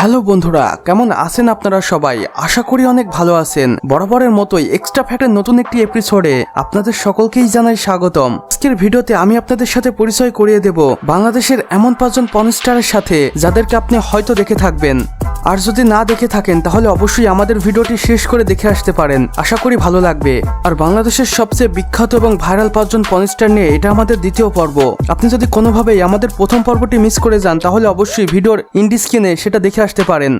Hello বন্ধুরা, কেমন আছেন আপনারা সবাই? আশা করি অনেক ভালো আছেন। বরাবরের মতোই এক্সট্রা ফ্যাক্টের নতুন একটি এপিসোডে আপনাদের সকলকেই জানাই স্বাগতম। আজকের ভিডিওতে আমি আপনাদের সাথে পরিচয় করিয়ে দেব বাংলাদেশের এমন পাঁচজন পনস্টারের সাথে যাদেরকে আপনি হয়তো দেখে থাকবেন। আর যদি না দেখে থাকেন, তাহলে অবশ্যই আমাদের ভিডিওটি শেষ করে দেখে আসতে পারেন। আশা করি ভালো লাগবে। আর বাংলাদেশের সবচেয়ে বিখ্যাত এবং ভাইরাল পাঁচজন পনস্টার নিয়ে এটা আমাদের দ্বিতীয় পর্ব। আপনি যদি কোনোভাবেই আমাদের প্রথম পর্বটি মিস করে যান, তাহলে অবশ্যই ভিডিওর ইন্ডি স্ক্রিনে সেটা দেখে আসতে পারেন।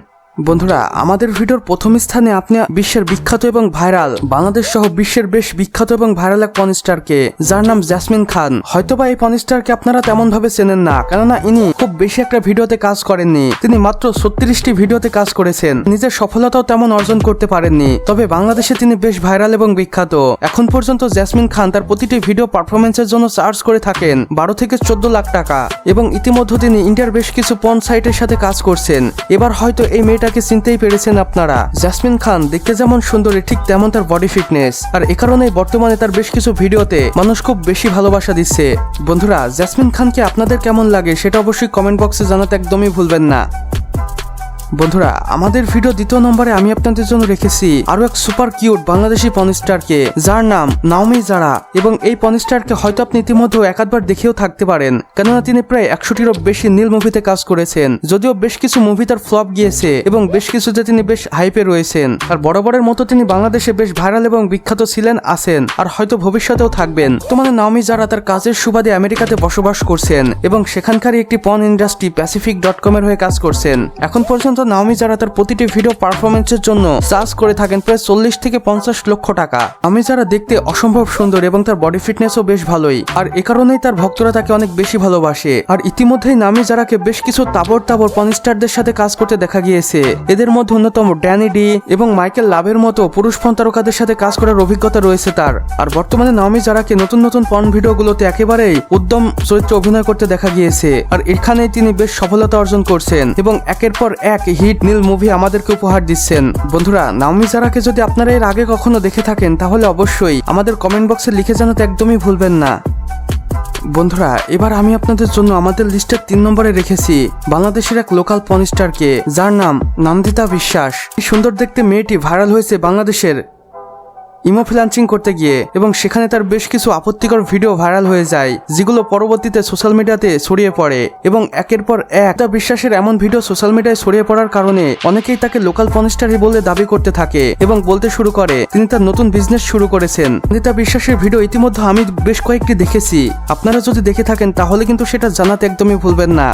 বন্ধুরা, আমাদের ভিডিওর প্রথম স্থানে আপনি বিশ্বের বিখ্যাত এবং ভাইরাল, বাংলাদেশ সহ বিশ্বের বেশ বিখ্যাত এবং ভাইরাল এক পনস্টারকে যার নাম জাসমিন খান হয়তোবা এই পনস্টারকে আপনারা তেমন ভাবে চেনেন না, কেননা ইনি খুব বেশি একটা ভিডিওতে কাজ করেননি। তিনি মাত্র ছত্রিশটি ভিডিওতে কাজ করেছেন। নিজের সফলতাও তেমন অর্জন করতে পারেননি। তবে বাংলাদেশে তিনি বেশ ভাইরাল এবং বিখ্যাত। এখন পর্যন্ত জাসমিন খান তার প্রতিটি ভিডিও পারফরমেন্সের জন্য চার্জ করে থাকেন, বারো থেকে চোদ্দ লাখ টাকা। এবং ইতিমধ্যে তিনি ইন্ডিয়ার বেশ কিছু পন সাইটের সাথে কাজ করছেন। এবার হয়তো এই মেয়েটাকে চিনতেই পেরেছেন আপনারা। জাসমিন খান, দেখতে যেমন সুন্দরী ঠিক তেমন তার বডি ফিটনেস আর এ কারণে বর্তমানে তার বেশ কিছু ভিডিওতে মানুষ খুব বেশি ভালোবাসা দিচ্ছে। বন্ধুরা, জাসমিন খানকে আপনাদের কেমন লাগে সেটা অবশ্যই কমেন্ট বক্সে জানাতে একদমই ভুলবেন না। বন্ধুরা, আমাদের ভিডিও দ্বিতীয় নম্বরে আমি আপনাদের জন্য রেখেছি আরও এক সুপার কিউট বাংলাদেশি পনস্টারকে যার নাম নাওমি জারা এবং এই পনস্টারকে হয়তো আপনি ইতিমধ্যে একাধবার দেখেও থাকতে পারেন। কেননা তিনি প্রায় একশোটিরও বেশি নীল মুভিতে কাজ করেছেন। যদিও বেশ কিছু মুভি তার ফ্লপ গিয়েছে এবং বেশ কিছুতে তিনি বেশ হাইপে রয়েছেন। আর বরাবরের মতো তিনি বাংলাদেশে বেশ ভাইরাল এবং বিখ্যাত ছিলেন, আছেন, আর হয়তো ভবিষ্যতেও থাকবেন। তোমাদের নাওমি যারা তার কাজের সুবাদে আমেরিকাতে বসবাস করছেন এবং সেখানকারই একটি পন ইন্ডাস্ট্রি প্যাসিফিক ডট কম এর হয়ে কাজ করছেন। এখন পর্যন্ত নাওমি যারা তার প্রতিটি ভিডিও পারফরমেন্সের জন্য চার্জ করে থাকেন প্রায় চল্লিশ থেকে পঞ্চাশ লক্ষ টাকা। আমি যারা দেখতে অসম্ভব সুন্দর এবং তার বডি ফিটনেসও বেশ ভালোই। আর এ কারণেই তার ভক্তরা তাকে অনেক বেশি ভালোবাসে। আর ইতিমধ্যেই নামি যারাকে বেশ কিছু তাবর তাবর পনস্টারদের সাথে কাজ করতে দেখা গিয়েছে। এদের মধ্যে অন্যতম ড্যানি ডি এবং মাইকেল লাভের মতো পুরুষ পন তারকাদের সাথে কাজ করার অভিজ্ঞতা রয়েছে তার। আর বর্তমানে নামি যারাকে নতুন নতুন পন ভিডিওগুলোতে একেবারেই উদ্যম চরিত্রে অভিনয় করতে দেখা গিয়েছে। আর এখানেই তিনি বেশ সফলতা অর্জন করছেন এবং একের পর এক হিট নীল মুভি আমাদেরকে উপহার দিচ্ছেন? বন্ধুরা নাওমি জারাকে যদি আপনারা এর আগে কখনো দেখে থাকেন, তাহলে অবশ্যই আমাদের কমেন্ট বক্সে লিখে জানাতে একদমই ভুলবেন না। বন্ধুরা, এবার আমি আপনাদের জন্য আমাদের লিস্টের তিন নম্বরে রেখেছি বাংলাদেশের এক লোকাল পনস্টারকে যার নাম নন্দিতা বিশ্বাস। সুন্দর দেখতে মেয়েটি ভাইরাল হয়েছে বাংলাদেশের। ইমো করতে গিয়ে এবং সেখানে তার বেশ কিছু আপত্তিকর ভিডিও ভাইরাল হয়ে যায়, যেগুলো পরবর্তীতে সোশ্যাল মিডিয়াতে ছড়িয়ে পড়ে এবং একের পর এক তা বিশ্বাসের এমন ভিডিও সোশ্যাল মিডিয়ায় ছড়িয়ে পড়ার কারণে অনেকেই তাকে লোকাল পনস্টারি বলে দাবি করতে থাকে এবং বলতে শুরু করে, তিনি তার নতুন বিজনেস শুরু করেছেন। অনিতা বিশ্বাসের ভিডিও ইতিমধ্যে আমি বেশ কয়েকটি দেখেছি। আপনারা যদি দেখে থাকেন, তাহলে কিন্তু সেটা জানাতে একদমই ভুলবেন না।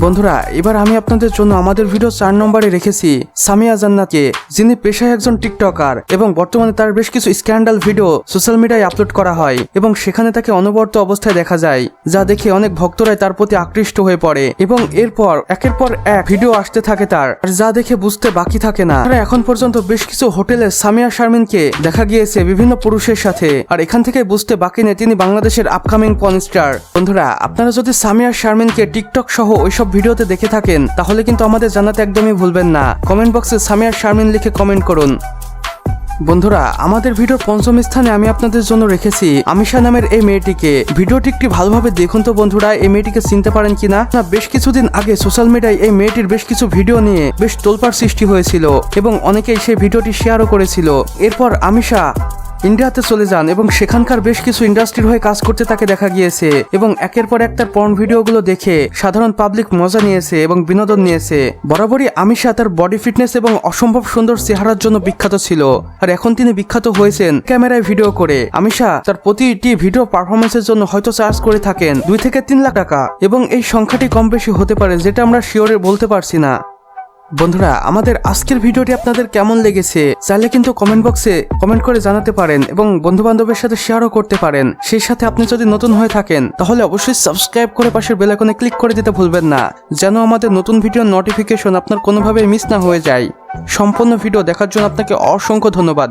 বন্ধুরা, এবার আমি আপনাদের জন্য আমাদের ভিডিও চার নম্বরে রেখেছি সামিয়া জান্নাতকে, যিনি পেশায় একজন টিকটকার এবং বর্তমানে তার বেশ কিছু স্ক্যান্ডাল ভিডিও সোশ্যাল মিডিয়ায় আপলোড করা হয় এবং সেখানে তাকে অনবর্ত অবস্থায় দেখা যায়, যা দেখে অনেক ভক্তরাই তার প্রতি আকৃষ্ট হয়ে পড়ে এবং এরপর, একের পর এক ভিডিও আসতে থাকে তার যা দেখে বুঝতে বাকি থাকে না। তারা এখন পর্যন্ত বেশ কিছু হোটেলে সামিয়া শারমিনকে দেখা গিয়েছে বিভিন্ন পুরুষের সাথে, আর এখান থেকে বুঝতে বাকি নেই তিনি বাংলাদেশের আপকামিং পন স্টার বন্ধুরা, আপনারা যদি সামিয়া শারমিনকে টিকটক সহ ওইসব ভিডিওতে দেখে থাকেন, তাহলে কিন্তু আমাদের জানাতে একদমই ভুলবেন না। কমেন্ট বক্সে সামিয়ার শারমিন লিখে কমেন্ট করুন। বন্ধুরা, আমাদের ভিডিওর পঞ্চম স্থানে আমি আপনাদের জন্য রেখেছি আমিষা নামের এই মেয়েটিকে। ভিডিওটি একটি ভালোভাবে দেখুন তো বন্ধুরা, এই মেয়েটিকে চিনতে পারেন কিনা? না, বেশ কিছুদিন আগে সোশ্যাল মিডিয়ায় এই মেয়েটির বেশ কিছু ভিডিও নিয়ে বেশ তোলপাড় সৃষ্টি হয়েছিল এবং অনেকেই সেই ভিডিওটি শেয়ারও করেছিল। এরপর আমিষা ইন্ডিয়াতে চলে যান এবং সেখানকার বেশ কিছু ইন্ডাস্ট্রির হয়ে কাজ করতে তাকে দেখা গিয়েছে এবং একের পর এক তার পর্ন ভিডিওগুলো দেখে সাধারণ পাবলিক মজা নিয়েছে এবং বিনোদন নিয়েছে। বরাবরই আমিষা তার বডি ফিটনেস এবং অসম্ভব সুন্দর চেহারার জন্য বিখ্যাত ছিল। আর এখন তিনি বিখ্যাত হয়েছেন ক্যামেরায় ভিডিও করে। আমিষা তার প্রতিটি ভিডিও পারফরমেন্সের জন্য হয়তো চার্জ করে থাকেন দুই থেকে তিন লাখ টাকা। এবং এই সংখ্যাটি কম বেশি হতে পারে যেটা আমরা শিওরে বলতে পারছি না। বন্ধুরা, আমাদের আজকের ভিডিওটি আপনাদের কেমন লেগেছে চাইলে কিন্তু কমেন্ট বক্সে কমেন্ট করে জানাতে পারেন এবং বন্ধু বান্ধবের সাথে শেয়ারও করতে পারেন। সেই সাথে আপনি যদি নতুন হয়ে থাকেন, তাহলে অবশ্যই সাবস্ক্রাইব করে পাশের বেলাকনে ক্লিক করে দিতে ভুলবেন না, যেন আমাদের নতুন ভিডিওর নোটিফিকেশন আপনার কোনোভাবেই মিস না হয়ে যায়। সম্পূর্ণ ভিডিও দেখার জন্য আপনাকে অসংখ্য ধন্যবাদ।